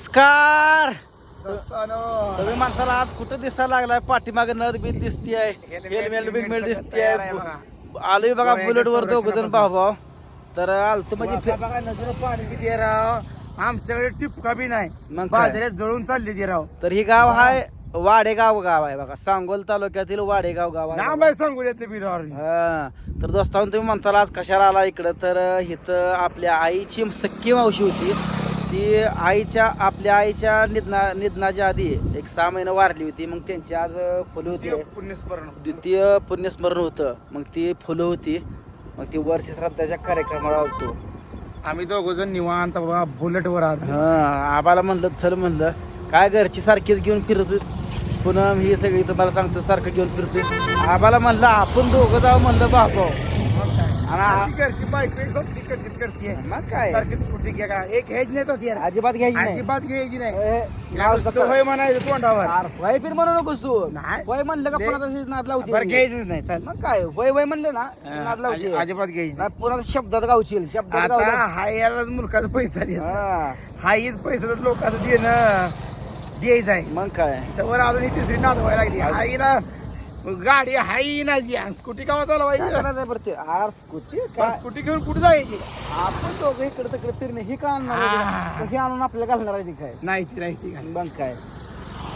नमस्कार. तुम्ही माणसाला आज कुठं दिसायला लागलाय? पाठीमागे नद बीत दिसतीये हेल्मेट बिलमेट दिसतीये. आलोय बघा बुलेट वर दोघ जण भाऊ तर आलतो म्हणजे नदीला पाणी किती आहे राव? आमच्याकडे टिपका बी नाही. मग? बाजारात जळून चालली ती राव. तर ही गाव हाय वाडेगाव गाव आहे बघा. सांगोल तालुक्यातील वाडेगाव गाव आहे नाम आहे सांगू देत बी राव हा. तर दोस्तांनो तुम्ही म्हणताला आज कशाला आला इकडं? तर इथं आपल्या आईची सख्खी मावशी होती. ती आईच्या आपल्या आईच्या निधना निधनाच्या आधी एक सहा महिने वारली होती मग त्यांची आज फुलं होती. पुण्यस्मरण द्वितीय पुण्यस्मरण होतं. मग ती फुलं होती. मग ती वर्ष श्राद्धाच्या कार्यक्रमाला होतो. आम्ही दोघ जण निवांत बाबा बुलेट वर आलो. हा आबाला म्हणलं चल म्हणलं काय घरची सारखीच घेऊन फिरतो पुन्हा ही सगळी तुम्हाला सांगतो सारखं घेऊन फिरतोय. आबाला म्हणलं आपण दोघं जाऊ म्हणलं बापा आणि घरची करते मग काय? सारखी स्कूटी घ्या का? एक नाही तर अजिबात घ्यायची नाही. अजिबात घ्यायची नाही. होय म्हणायचं तोंडावर. वय फिर म्हणू नकोस तू. वय म्हणलं का पुन्हा तशीच नाद बरं घ्यायचंच नाही. चाल. मग काय? वय वय म्हणलं ना नाद अजिबात घ्यायची नाही. नाही, पुन्हा शब्दात गावशील. शब्दात आता गावला हा याला मुलकाचा पैसा द्या हा, हाईच पैसा लोकांचं देणं द्यायचं आहे. मग काय? त्यावर अजून ही तिसरी नादवायला लागली. हाईला गाडी हाई ना द्या स्कूटी का चालवायची करायचं बरं ते आर स्कूटी काय स्कूटी घेऊन कुठे जायची आपण दोघं इकडे तिकडे फिरणे ही का आणणार हा. हे आणून आपल्याला घालणार आहे ती काय नाही ती नाही ती मग काय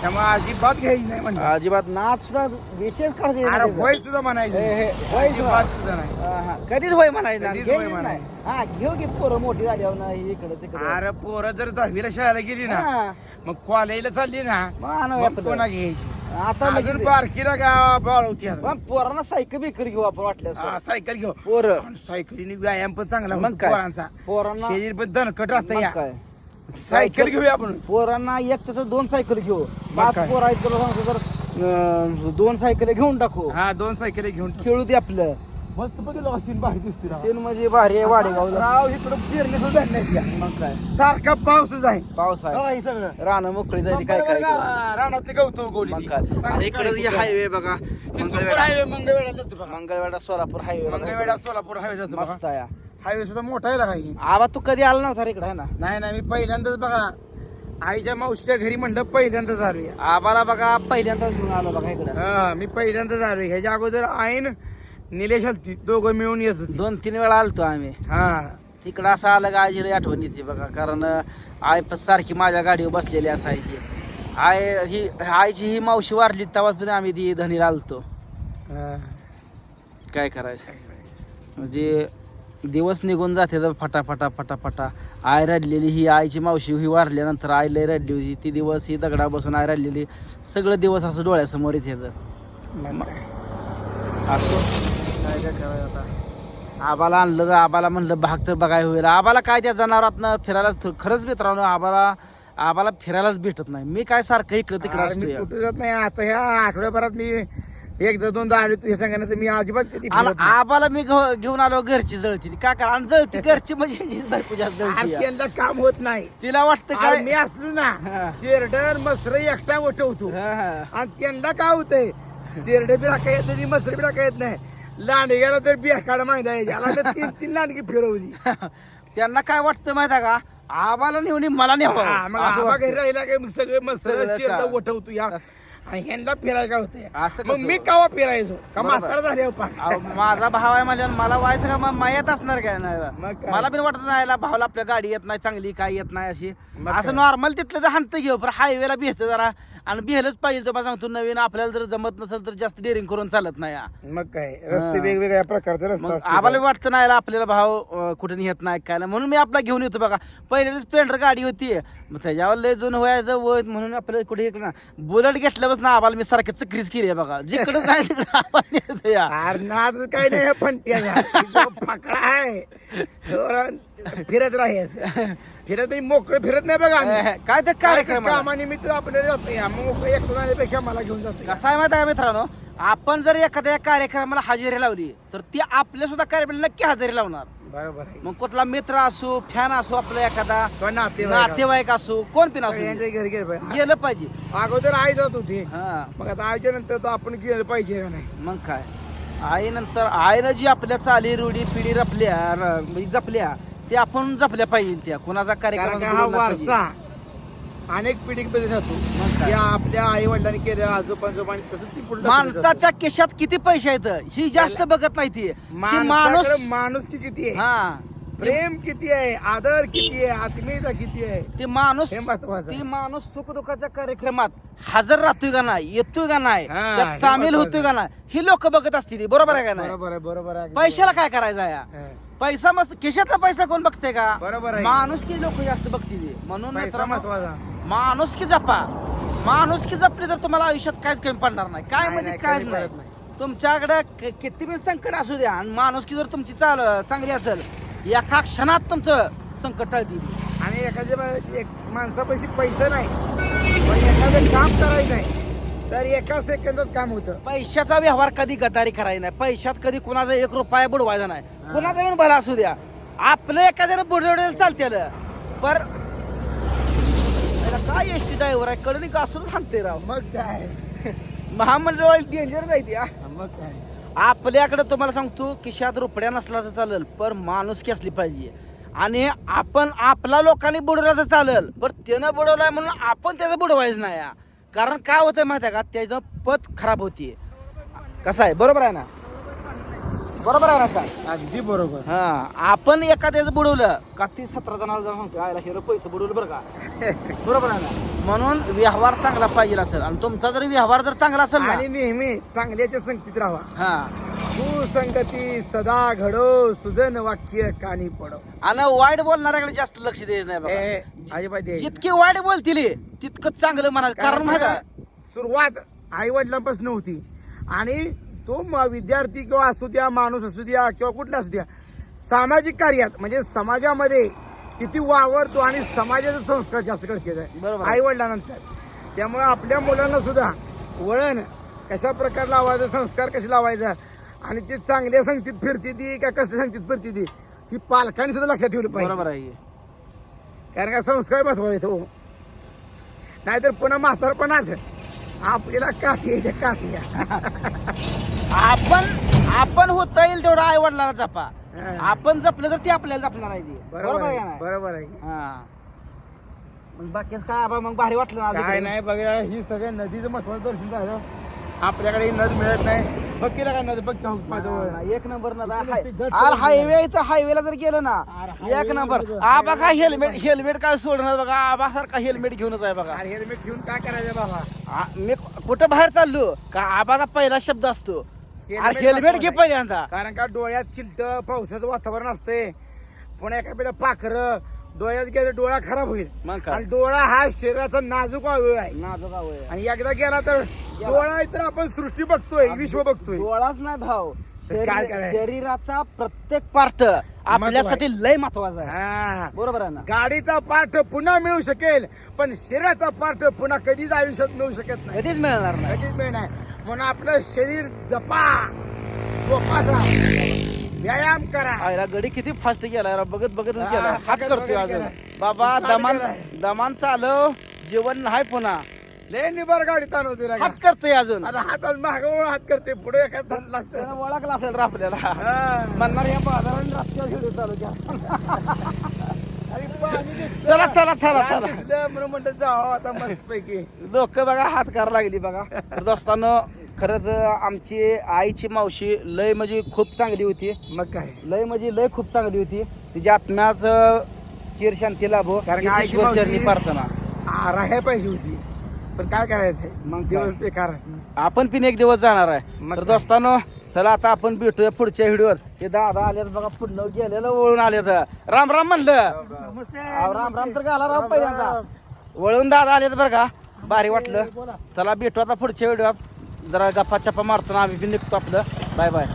त्यामुळे अजिबात घ्यायची नाही म्हणजे अजिबात नाच सुद्धा विशेष काळजी नाही अरे त्याचा. होय सुद्धा म्हणायचं हे, हे, होय सुद्धा. अजिबात सुद्धा नाही हा, हा. कधीच होय म्हणायचं कधीच होय म्हणाय. नाही. हा घेऊ की पोरं मोठी झाल्यावर ना ही इकडे तिकडे अरे पोरं जर दहावीला शाळेला गेली ना. मग कॉलेजला चालली ना मग आणू मग आपलं. कोणा घ्यायची आता अजून लगेच बारकीला का बाळवती आता. मग पोरांना सायकल बिकर घेऊ आपण हा, वाटल्यास सायकल घेऊ. पोरं. आणि सायकलीने व्यायाम पण चांगला मग होतो काय? पोरांचा. पोरांना शरीर पण दणकट राहतं मग या. काय? सायकल घेऊया आपण. पोरांना एक तर दोन सायकल घेऊ. पाच काय? पोर आहेत तुला सांगतो तर अं, दोन सायकल घेऊन टाकू. हा दोन सायकल घेऊन खेळू दे आपलं. मस्त बदल असेल भारी दिसते राव. शेण म्हणजे भारी आहे वाडेगावला. राव इकडं पेरणी सुद्धा नाही या. मग काय? सारखा पाऊसच आहे. पाऊस आहे. हो, हे सगळं. रानं मोकळी जायची काय काय बघा, रानातली गवतो गोली. मग. काय? आणि इकडे हायवे बघा. सुपर मंगळवेढा. हायवे मंगळवेढा जातो बघा. मंगळवेढा सोलापूर हायवे मंगळवेढा सोलापूर हायवे जातो बघा. मस्त आहे. हायवे सुद्धा मोठा आहे काही? आबा तू कधी आला नव्हता इकडे आहे ना? नाही नाही मी पहिल्यांदाच बघा. आईच्या मावशीच्या घरी म्हणलं पहिल्यांदाच आलोय. आबाला बघा पहिल्यांदाच घेऊन आलो बघा इकडे. हा मी पहिल्यांदाच आलोय. ह्याच्या अगोदर आईन निलेश हलती दोघं मिळून येत होती. दोन तीन वेळा आलतो आम्ही. हा. तिकडं असं आलं का आजीला आठवण येते बघा कारण आई पण सारखी माझ्या गाडीवर बसलेली असायची. आय ही आईची ही मावशी वारली तेव्हा पण आम्ही ती धनीला आलतो. हा. काय करायचं? म्हणजे दिवस निघून जाते तर फटा फटा फटा फटा आय रडलेली ही आईची मावशी ही वारल्यानंतर आई लय रडली होती. ती दिवस ही दगडा बसून आय रडलेली. सगळं दिवस असं डोळ्यासमोर येते मग काय? असो काय काय करायचं आता? आबाला आणलं तर आबाला म्हणलं भाग तर बघाय होईल. आबाला काय त्या जनावरातनं फिरायलाच खरंच मित्रांनो आबाला आबाला फिरायलाच भेटत नाही. मी काय सारखं इकडं तिकडं कुठे जात नाही आता ह्या आठवड्याभरात मी एकदा दोनदा आलो तुझ्या सांगा तर मी अजिबात. आबाला मी घेऊन आलो घरची जळती. काय करा? आणि जळती घरची म्हणजे काम होत नाही. तिला वाटतं काय मी असलो ना. शेरडर मसर एकटा उठवतो. आणि त्यांना काय होतंय शेरड बी राखा येत नाही मसर बी राखा येत नाही. लांडग्याला तर बियाकाड माहिती आहे याला तर तीन तीन लांडगी फिरवली. त्यांना काय वाटतं माहिती आहे का? आबाला नेऊन मला हा, मग आबा. घरी राहिला काय मग सगळे का- उठवतो या. आणि ह्यांना फिरायला काय असं मग कसं? मी कवा फिरायचो का बरोबर. म्हातारा झाले अहो, माझा भाव आहे म्हणजे मला व्हायचं का मग मायात असणार काय नाही काय? मला पण वाटत नाही भावाला आपल्या गाडी येत नाही चांगली काय येत नाही अशी मग असं? नॉर्मल तिथलं तर हाणतं घेऊ पण हायवेला भेटतं जरा आणि बिहलच पाहिजे तुम्हाला सांगतो नवीन आपल्याला जर जमत नसेल तर जास्त डेअरिंग करून चालत नाही हा. मग काय रस्ते हा. वेगवेगळ्या प्रकारचे रस्ते मग. आम्हाला वाटतं नाही याला आपल्याला भाव अं, कुठे येत नाही काय नाही म्हणून मी आपला घेऊन येतो बघा पहिले स्प्लेंडर गाडी होती मग त्याच्यावर लय जुन व्हायचं वय म्हणून आपल्याला कुठे इकडं बुलेट घेतल्यापासून ना आम्हाला मी सारखं चक्रीच केली आहे बघा. जिकडे जाय तिकडे आम्हाला नेतं या. अरे काय नाही फंट्या फकडा आहे फिरत राहायचं फिरत नाही मोकळं फिरत नाही बघा आम्ही. काय ते कार्यक्रम आहे? कामानिमित्त आपल्याला जातो मग मोकळं एकटं जाण्यापेक्षा मला घेऊन जातो कसं आहे माहिती आहे मित्रांनो? आपण जर एखाद्या कार्यक्रमाला हजेरी लावली तर ती आपल्या सुद्धा कार्यक्रमाला नक्की हजेरी लावणार. बरोबर आहे. मग कुठला मित्र असो फॅन असो आपला एखादा किंवा नातेवाईक असो. नातेवाईक असो कोण पण असो यांच्या घरी गेलं पाहिजे. गेलं पाहिजे. अगोदर आई जात होती. हा. मग आता आईच्या नंतर तर आपण गेलं पाहिजे का नाही? मग काय? आईनंतर आईनं जी आपल्या चाली रूढी पिढी रपल्या र- म्हणजे जपल्या ते आपण जपल्या पाहिजे त्या. कोणाचा कारण कार्यक्रम का हा पाहिजे. वारसा अनेक पिढी जातो. मग काय? या आपल्या आई वडिलांनी केलं आजोबांजोबांनी तसंच ती पुढे माणसाच्या केशात किती पैसे आहेत? ही जास्त बघत नाही ती. ती माणूस माणूस की किती आहे? हा. प्रेम किती आहे? आदर किती आहे? आत्मीयता किती आहे? ते माणूस हे महत्वाचं ती. माणूस सुखदुःखाच्या कार्यक्रमात हजर राहतोय का नाही? येतोय का नाही? हा, त्यात हे सामील महत्वाचं होतोय का नाही? ही लोक बघत असतील बरोबर आहे का नाही? बरोबर आहे बरोबर आहे. पैशाला काय करायचं हा. पैसा मस्त खिशातला पैसा कोण बघते का? बरोबर आहे. माणूस की लोक जास्त बघतील म्हणून पैसा मित्रांनो, महत्त्वाचा. माणूस की जपा. माणूस की जपली तर तुम्हाला आयुष्यात काहीच कमी पडणार नाही. काय नाही, म्हणजे नाही, काहीच कमी नाही. पडत नाही. तुमच्याकडे क- किती पण संकट असू द्या आणि माणूस की जर तुमची चाल चांगली असेल एका क्षणात तुमचं संकट टळतील. आणि एखाद्या एक माणसापाशी पैसा नाही. पण एखादं काम करायचं आहे तर एका सेकंदात काम होतं. पैशाचा व्यवहार कधी गदारी करायचा नाही. पैशात कधी कुणाचा एक रुपया बुडवायचा नाही. कुणाचा पण भला असू द्या. आपलं एखाद्यानं बुडवलेलं चालते पर काय एस टी ड्रायव्हर आहे? कडनी घासून सांगते राव. मग काय? महामंडळ डेंजर जायते. मग काय? आपल्याकडे तुम्हाला सांगतो खिशात रुपड्या नसला तर चालेल पर माणुसकी असली पाहिजे. आणि आपण आपला लोकांनी बुडवला तर चालेल पर त्यानं बुडवलाय म्हणून आपण त्याचं बुडवायचं नाही. कारण काय होतंय माहिती आहे का? त्याचं पत खराब होतीये. कसं आहे? बरोबर आहे ना? बरोबर आहे ना काय अगदी बरोबर. हा. आपण एखाद्याचं बुडवलं का ती सतरा जणांना जाऊन सांगतो आयला हिरो पैसे बुडवलं बरं का? बरोबर आहे ना? म्हणून व्यवहार चांगला पाहिजे असेल. आणि तुमचा जर व्यवहार जर चांगला असेल ना आणि नेहमी चांगल्याच्या संगतीत राहा. हा. सुसंगती सदा घडो सुजन वाक्य कानी पडो. आणि वाईट बोलणाऱ्याकडे जास्त लक्ष द्यायचं नाही बघा. ए, अजिबात द्यायचं जितके वाईट बोलतील तितकं चांगलं म्हणायचं कारण माहिती आहे का? सुरुवात आई वडिलांपासून होती. आणि तो म- विद्यार्थी किंवा असू द्या माणूस असू द्या किंवा कुठला असू द्या सामाजिक कार्यात म्हणजे समाजामध्ये किती वावरतो आणि समाजाचे संस्कार जास्त गरजेचं आहे बरोबर. आहे. आई वडिलांनंतर त्यामुळे आपल्या मुलांना सुद्धा वळण कशा प्रकारे लावायचं संस्कार कसे लावायचा आणि ते चांगल्या संगतीत फिरते ती का कसल्या संगतीत फिरते ती? ही पालकांनी सुद्धा लक्षात ठेवलं पाहिजे. बरोबर आहे. कारण का संस्कार आहेत हो नाहीतर पुन्हा म्हातारपणात आपल्याला काठी आहे त्या काठी. आपण आपण होता येईल तेवढं आई वडिलांना जपा. हा. आपण जपलं तर ते आपल्याला जपणार आहे ती. बरोबर आहे आहे का नाही? बरोबर आहे. हा. मग बाकी काय आबा मग भारी वाटलं ना आज काय इकडे? नाही बघा ही सगळ्या नदीचं महत्वाचं दर्शन झालं. आपल्याकडे ही नद मिळत नाही. बघ केला काय नद? बघ. एक नंबर ना नुसती गच्च आर वळण हायवे इथं हायवेला जर गेलं ना एक नंबर. आबा काय हेल्मेट हेल्मेट काय सोडणार बघा. आबा सारखा हेल्मेट घेऊनच आहे बघा. हेल्मेट घेऊन काय करायचं बाबा? मी कुठं बाहेर चाललो? का आबाचा पहिला शब्द असतो. हेल्मेट घे. पहिल्यांदा. कारण का डोळ्यात चिलट पावसाचं वातावरण असते पुन्हा एखाद्या पाखर डोळ्यात गेलं डोळा खराब होईल. मग काय? आणि डोळा हा शरीराचा नाजूक अवयव आहे. नाजूक आवय. आणि एकदा गेला तर डोळा तर आपण सृष्टी बघतोय विश्व बघतोय. डोळाच नाही भाव तर काय शरीर- करायचं? शरीराचा प्रत्येक पार्ट आपल्यासाठी लय महत्त्वाचा आहे. हा. बरोबर आहे ना? गाडीचा पाठ पुन्हा मिळू शकेल पण शरीराचा पाठ पुन्हा कधीच आयुष्यात मिळू शकत नाही. कधीच मिळणार नाही. कधीच मिळणार म्हणून आपलं शरीर जपा जोपासा. व्यायाम करा आयला गडी किती फास्ट गेलाय राव. बघत बघतच गेला हात बघत करतोय बघत गेलाय. बाबा दमान. दमान चालव जेवण नाही पुन्हा लय निबर गाडी लागा. हात करतोय अजून आता हातात मागवून हात करते पुढे एखाद त्यानं ओळखला असेल रे आपल्याला. म्हणणार या बाजाराने रस्त्यावर व्हिडिओ चालू केला दिसलं. चला चला चला चला म्हणून म्हणलं जावं आता मस्त पैकी लोक बघा हात करायला लागली बघा दोस्तानं खरंच आमची आईची मावशी लय म्हणजे खूप चांगली होती. मग काय? लय म्हणजे लय खूप चांगली होती. तिच्या आत्म्याचं चिर शांती लाभो. कारण आईची ईश्वर चरणी मावशी- प्रार्थना. आ, राहायला पाहिजे होती. पण काय करायचंय मग? दिवस बेकार आपण पण एक दिवस जाणार आहे. मग तर काय? दोस्तानो चला आता आपण भेटूया पुढच्या व्हिडिओवर. हे दादा आलेत बघा पुढलं गेलेलं वळून आलेत. राम राम म्हणलं. नमस्ते अहो, राम राम तर गाला राम पहिल्यांदा. वळून दादा आलेत बरं का? भारी वाटलं. चला भेटू आता पुढच्या व्हिडिओत जरा गप्पा चप्पा मारतो ना आम्ही बी निघतो आपलं. Bye bye